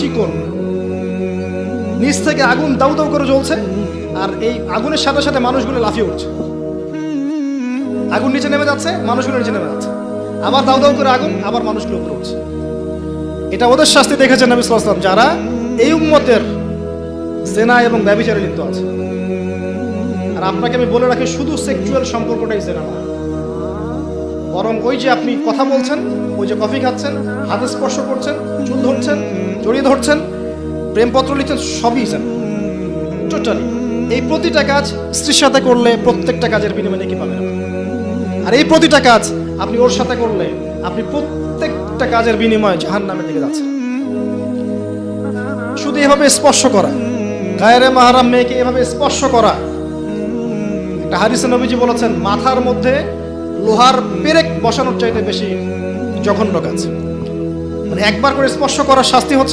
চিকন। নিচ থেকে আগুন দাউ দাউ করে জ্বলছে, আর এই আগুনের সাথে সাথে মানুষগুলো লাফিয়ে উঠছে। আগুন নিচে নেমে যাচ্ছে, মানুষগুলো নিচে নেমে যাচ্ছে। আবার দাউ দাউ করে আগুন, আবার মানুষগুলো উপরে উঠছে। এটা ওদের শাস্তি দেখেছেন নবী ওয়াসাল্লাম, যারা এই উম্মতের জেনা এবং ব্যবিচারে লিপ্ত আছে। আর আপনাকে আমি বলে রাখি, শুধু সেক্সুয়াল সম্পর্কটাই জেনা না বরং ওই যে আপনি কথা বলছেন, ওই যে কফি খাচ্ছেন, হাতে স্পর্শ করছেন, চুল ধরছেন জড়িয়ে ধরছেন, প্রেমপত্র লিখছেন, সবই জেনা টোটালি এই প্রতিটা কাজ স্ত্রীর সাথে করলে প্রত্যেকটা কাজের বিনিময়ে কি পাবেন আর এই প্রতিটা কাজ আপনি ওর সাথে করলে আপনি প্রত্যেকটা কাজের বিনিময়ে জাহান নামের দিকে যাচ্ছেন। শুধু এভাবে স্পর্শ করা, গায়ের মাহারাম মেয়েকে এভাবে স্পর্শ করা। একটা হারিসে নবীজি বলেছেন, মাথার মধ্যে লোহার পেরেক বসানোর চাইতে বেশি জঘন্য কাজ। মানে একবার করে স্পর্শ করার শাস্তি হচ্ছে